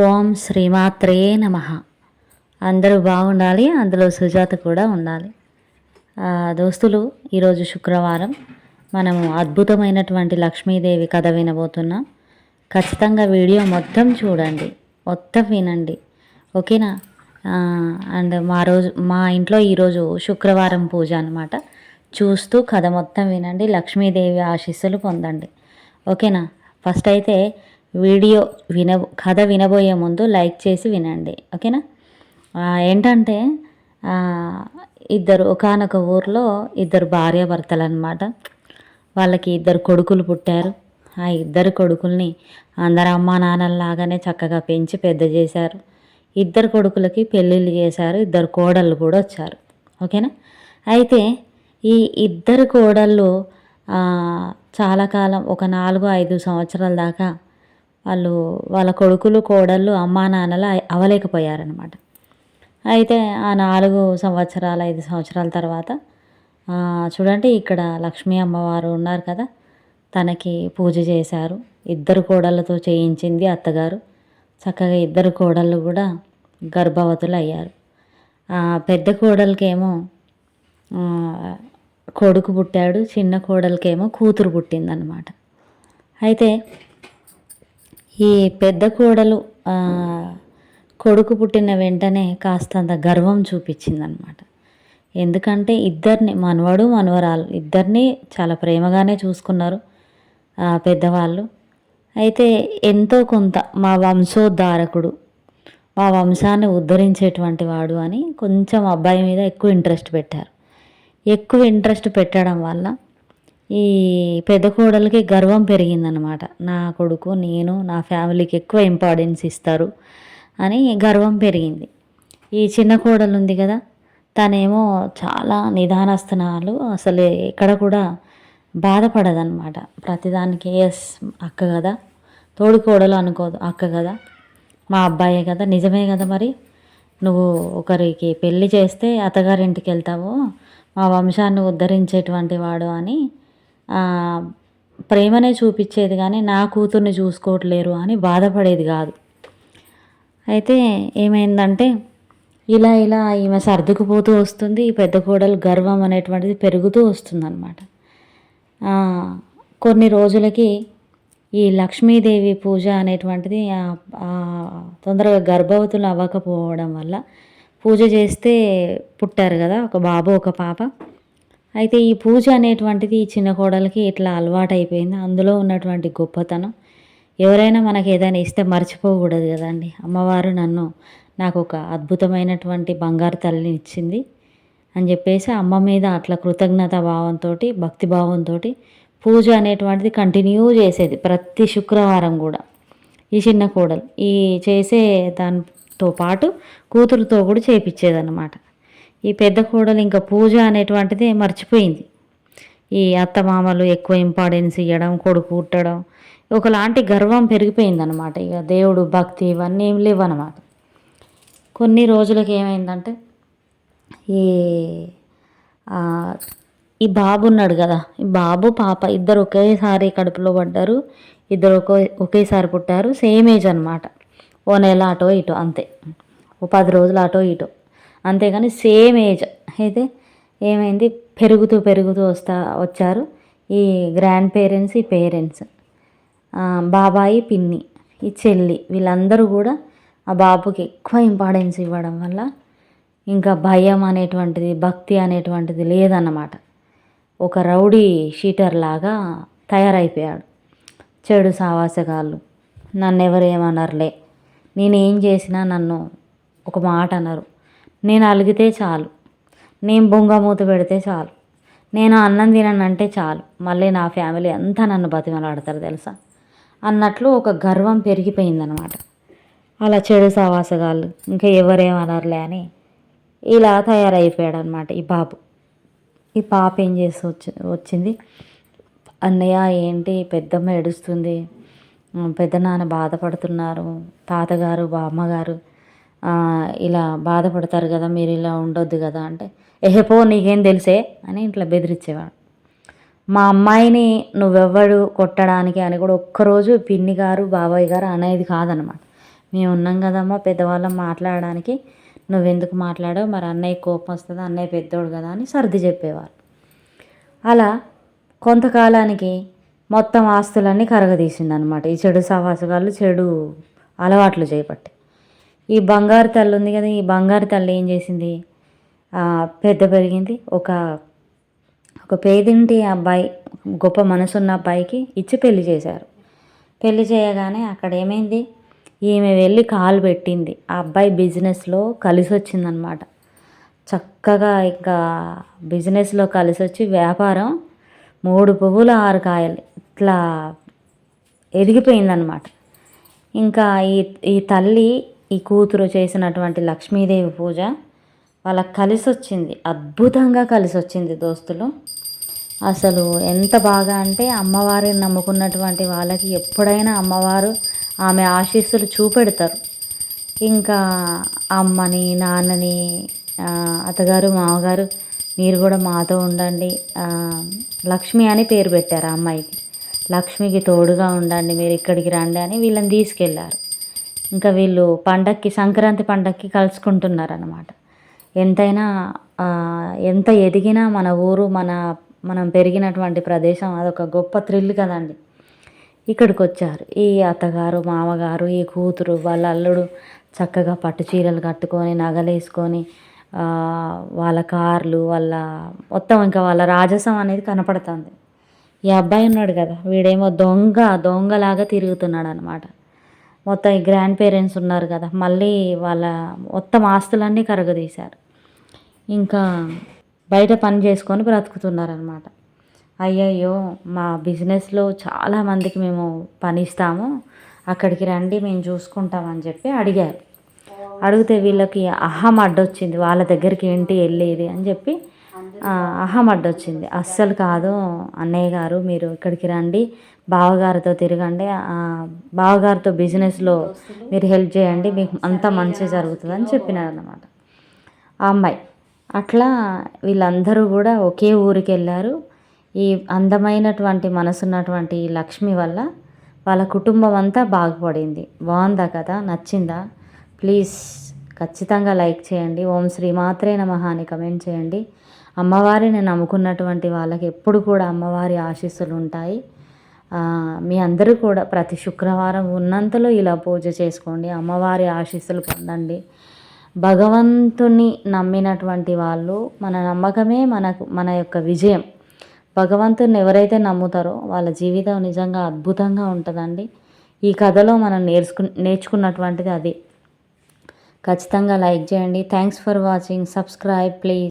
ఓం శ్రీమాత్రే నమ. అందరూ బాగుండాలి అందులో సుజాత కూడా ఉండాలి. దోస్తులు ఈరోజు శుక్రవారం మనము అద్భుతమైనటువంటి లక్ష్మీదేవి కథ వినబోతున్నాం. ఖచ్చితంగా వీడియో మొత్తం చూడండి మొత్తం వినండి. ఓకేనా? అండ్ మా రోజు మా ఇంట్లో ఈరోజు శుక్రవారం పూజ అనమాట చూస్తూ కథ మొత్తం వినండి లక్ష్మీదేవి ఆశీస్సులు పొందండి. ఓకేనా? ఫస్ట్ అయితే వీడియో విన కథ వినబోయే ముందు లైక్ చేసి వినండి. ఓకేనా? ఏంటంటే ఇద్దరు ఒకానొక ఊర్లో ఇద్దరు భార్యాభర్తలు అనమాట వాళ్ళకి ఇద్దరు కొడుకులు పుట్టారు. ఆ ఇద్దరు కొడుకుల్ని అందరు అమ్మా నాన్నలాగానే చక్కగా పెంచి పెద్ద చేశారు. ఇద్దరు కొడుకులకి పెళ్ళిళ్ళు చేశారు. ఇద్దరు కోడళ్ళు కూడా వచ్చారు. ఓకేనా? అయితే ఈ ఇద్దరు కోడళ్ళు చాలా కాలం ఒక నాలుగు ఐదు సంవత్సరాల దాకా వాళ్ళు వాళ్ళ కొడుకులు కోడళ్ళు అమ్మా నాన్నలు అవలేకపోయారనమాట అయితే ఆ నాలుగు సంవత్సరాలు ఐదు సంవత్సరాల తర్వాత చూడండి ఇక్కడ లక్ష్మీ అమ్మవారు ఉన్నారు కదా తనకి పూజ చేశారు. ఇద్దరు కోడళ్ళతో చేయించింది అత్తగారు. చక్కగా ఇద్దరు కోడళ్ళు కూడా గర్భవతులు అయ్యారు. పెద్ద కోడలికేమో కొడుకు పుట్టాడు చిన్న కోడలికేమో కూతురు పుట్టిందనమాట అయితే ఈ పెద్ద కోడలు కొడుకు పుట్టిన వెంటనే కాస్తంత గర్వం చూపించిందనమాట ఎందుకంటే ఇద్దరిని మనవడు మనవరాలు ఇద్దరిని చాలా ప్రేమగానే చూసుకున్నారు పెద్దవాళ్ళు. అయితే ఎంతో కొంత మా వంశోద్ధారకుడు మా వంశాన్ని ఉద్ధరించేటువంటి వాడు అని కొంచెం అబ్బాయి మీద ఎక్కువ ఇంట్రెస్ట్ పెట్టారు. ఎక్కువ ఇంట్రెస్ట్ పెట్టడం వల్ల ఈ పెద్ద కోడలికి గర్వం పెరిగిందనమాట నా కొడుకు నేను నా ఫ్యామిలీకి ఎక్కువ ఇంపార్టెన్స్ ఇస్తారు అని గర్వం పెరిగింది. ఈ చిన్న కోడలు ఉంది కదా తనేమో చాలా నిదానస్తనాలు అసలు ఎక్కడ కూడా బాధపడదనమాట ప్రతిదానికి ఎస్ అక్క కదా తోడి కోడలు అనుకోదు అక్క కదా మా అబ్బాయే కదా నిజమే కదా మరి? నువ్వు ఒకరికి పెళ్ళి చేస్తే అత్తగారింటికి వెళ్తావు మా వంశాన్ని ఉద్ధరించేటువంటి వాడు అని ప్రేమనే చూపించేది కానీ నా కూతుర్ని చూసుకోవట్లేరు అని బాధపడేది కాదు. అయితే ఏమైందంటే ఇలా ఇలా ఈమె సర్దుకుపోతూ వస్తుంది ఈ పెద్ద కోడలు గర్వం అనేటువంటిది పెరుగుతూ వస్తుందన్నమాట. కొన్ని రోజులకి ఈ లక్ష్మీదేవి పూజ అనేటువంటిది తొందరగా గర్భవతులు అవ్వకపోవడం వల్ల పూజ చేస్తే పుట్టారు కదా ఒక బాబు ఒక పాప. అయితే ఈ పూజ అనేటువంటిది ఈ చిన్న కోడలికి ఇట్లా అలవాటు అయిపోయింది అందులో ఉన్నటువంటి గొప్పతనం. ఎవరైనా మనకి ఏదైనా ఇస్తే మర్చిపోకూడదు కదండి. అమ్మవారు నన్ను నాకు ఒక అద్భుతమైనటువంటి బంగారు తల్లిని ఇచ్చింది అని చెప్పేసి అమ్మ మీద అట్లా కృతజ్ఞత భావంతో భక్తిభావంతో పూజ అనేటువంటిది కంటిన్యూ చేసేది ప్రతి శుక్రవారం కూడా. ఈ చిన్న కోడలు ఈ చేసే దానితో పాటు కూతురుతో కూడా చేపించేదన్నమాట ఈ పెద్ద కోడలు ఇంకా పూజ అనేటువంటిది మర్చిపోయింది. ఈ అత్తమామలు ఎక్కువ ఇంపార్టెన్స్ ఇవ్వడం కొడుకు పుట్టడం ఒకలాంటి గర్వం పెరిగిపోయిందనమాట ఇక దేవుడు భక్తి ఇవన్నీ ఏం లేవన్నమాట. కొన్ని రోజులకి ఏమైందంటే ఈ ఈ బాబు ఉన్నాడు కదా ఈ బాబు పాప ఇద్దరు ఒకేసారి కడుపులో పడ్డారు ఇద్దరు ఒకే ఒకేసారి పుట్టారు సేమ్ ఏజ్ అనమాట ఓ నెల అటో ఇటో అంతే. ఓ పది రోజులు అటో ఇటో. అంతేగాని సేమ్ ఏజ్. అయితే ఏమైంది? పెరుగుతూ పెరుగుతూ వస్తా వచ్చారు ఈ గ్రాండ్ పేరెంట్స్ ఈ పేరెంట్స్ బాబాయి పిన్ని ఈ చెల్లి వీళ్ళందరూ కూడా ఆ బాబుకి ఎక్కువ ఇంపార్టెన్స్ ఇవ్వడం వల్ల ఇంకా భయం అనేటువంటిది భక్తి అనేటువంటిది లేదన్నమాట. ఒక రౌడీ షీటర్ లాగా తయారైపోయాడు. చెడు సావాసగాళ్ళు. నన్ను ఎవరు ఏమనరులే. నేనేం చేసినా నన్ను ఒక మాట అనరు. నేను అలిగితే చాలు. నేను బొంగమూత పెడితే చాలు. నేను అన్నం తిననంటే చాలు. మళ్ళీ నా ఫ్యామిలీ అంతా నన్ను బతిమలాడతారు తెలుసా? అన్నట్లు ఒక గర్వం పెరిగిపోయిందనమాట అలా చెడు సావాసగాళ్ళు ఇంకా ఎవరేమనర్లే అని ఇలా తయారైపోయాడు అనమాట ఈ బాబు. ఈ పాప ఏం చేసి వచ్చి వచ్చింది? అన్నయ్య ఏంటి? పెద్దమ్మ ఏడుస్తుంది. పెద్ద పెద్దనాన్న బాధపడుతున్నారు. తాతగారు బామ్మగారు అమ్మగారు ఇలా బాధపడతారు కదా మీరు ఇలా ఉండొద్దు కదా అంటే ఎహెపో నీకేం తెలిసే? అని ఇట్లా బెదిరించేవాడు. మా అమ్మాయిని నువ్వెవ్వడు కొట్టడానికి అని కూడా ఒక్కరోజు పిన్ని గారు బాబాయ్ గారు అనేది కాదనమాట. మేము ఉన్నాం కదమ్మా పెద్దవాళ్ళం మాట్లాడడానికి. నువ్వెందుకు మాట్లాడావు? మరి అన్నయ్య కోపం వస్తుంది? అన్నయ్య పెద్దోడు కదా? అని సర్ది చెప్పేవారు. అలా కొంతకాలానికి మొత్తం ఆస్తులన్నీ కరగదీసింది అనమాట ఈ చెడు సవాసగాళ్ళు చెడు అలవాట్లు చేపట్టి. ఈ బంగారు తల్లి ఉంది కదా ఈ బంగారు తల్లి ఏం చేసింది? పెద్ద పెరిగింది. ఒక ఒక పేదింటి అబ్బాయి గొప్ప మనసున్న అబ్బాయికి ఇచ్చి పెళ్ళి చేశారు. పెళ్ళి చేయగానే అక్కడ ఏమైంది? ఈమె వెళ్ళి కాలు పెట్టింది. ఆ అబ్బాయి బిజినెస్లో కలిసి వచ్చిందనమాట చక్కగా ఇంకా బిజినెస్లో కలిసి వచ్చి వ్యాపారం మూడు పువ్వులు ఆరు కాయలు ఇట్లా ఎదిగిపోయిందనమాట. ఇంకా ఈ ఈ తల్లి ఈ కూతురు చేసినటువంటి లక్ష్మీదేవి పూజ వాళ్ళకి కలిసి వచ్చింది అద్భుతంగా కలిసి వచ్చింది దోస్తులు. అసలు ఎంత బాగా అంటే అమ్మవారిని నమ్ముకున్నటువంటి వాళ్ళకి ఎప్పుడైనా అమ్మవారు ఆమె ఆశీస్సులు చూపెడతారు. ఇంకా అమ్మని నాన్నని అత్తగారు మామగారు మీరు కూడా మాతో ఉండండి. లక్ష్మి అని పేరు పెట్టారు ఆ అమ్మాయికి. లక్ష్మికి తోడుగా ఉండండి మీరు ఇక్కడికి రండి అని వీళ్ళని తీసుకెళ్ళారు ఇంకా వీళ్ళు పండక్కి సంక్రాంతి పండక్కి కలుసుకుంటున్నారు అనమాట ఎంతైనా ఎంత ఎదిగినా మన ఊరు మన మనం పెరిగినటువంటి ప్రదేశం అదొక గొప్ప థ్రిల్ కదండి. ఇక్కడికి వచ్చారు ఈ అత్తగారు మామగారు ఈ కూతురు వాళ్ళ అల్లుడు చక్కగా పట్టు చీరలు కట్టుకొని నగలేసుకొని వాళ్ళ కార్లు వాళ్ళ మొత్తం ఇంకా వాళ్ళ రాజసం అనేది కనపడుతుంది. ఈ అబ్బాయి ఉన్నాడు కదా వీడేమో దొంగ దొంగలాగా తిరుగుతున్నాడు అనమాట మొత్తం ఈ గ్రాండ్ పేరెంట్స్ ఉన్నారు కదా మళ్ళీ వాళ్ళ మొత్తం ఆస్తులన్నీ కరగదీశారు ఇంకా బయట పని చేసుకొని బ్రతుకుతున్నారనమాట అయ్యయ్యో మా బిజినెస్లో చాలామందికి మేము పని ఇస్తాము అక్కడికి రండి మేము చూసుకుంటామని చెప్పి అడిగారు. అడిగితే వీళ్ళకి అహం అడ్డొచ్చింది వాళ్ళ దగ్గరికి ఏంటి వెళ్ళేది అని చెప్పి అహం అడ్డొచ్చింది. అస్సలు కాదు అన్నయ్య గారు మీరు ఇక్కడికి రండి బావగారితో తిరగండి. బావగారితో బిజినెస్లో మీరు హెల్ప్ చేయండి మీకు అంతా మంచి జరుగుతుంది అని చెప్పినారు అనమాట ఆ అమ్మాయి. అట్లా వీళ్ళందరూ కూడా ఒకే ఊరికి వెళ్ళారు. ఈ అందమైనటువంటి మనసున్నటువంటి లక్ష్మి వల్ల వాళ్ళ కుటుంబం అంతా బాగుపడింది. బాగుందా కదా? నచ్చిందా? ప్లీజ్ ఖచ్చితంగా లైక్ చేయండి. ఓం శ్రీ మాత్రే నమ అని కమెంట్ చేయండి. అమ్మవారిని నమ్ముకున్నటువంటి వాళ్ళకి ఎప్పుడు కూడా అమ్మవారి ఆశీస్సులు ఉంటాయి. మీ అందరూ కూడా ప్రతి శుక్రవారం ఉన్నంతలో ఇలా పూజ చేసుకోండి. అమ్మవారి ఆశీస్సులు పొందండి. భగవంతుని నమ్మినటువంటి వాళ్ళు మన నమ్మకమే మనకు మన యొక్క విజయం. భగవంతుని ఎవరైతే నమ్ముతారో వాళ్ళ జీవితం నిజంగా అద్భుతంగా ఉంటుందండి. ఈ కథలో మనం నేర్చుకు నేర్చుకున్నటువంటిది అది. ఖచ్చితంగా లైక్ చేయండి. Thanks for watching subscribe please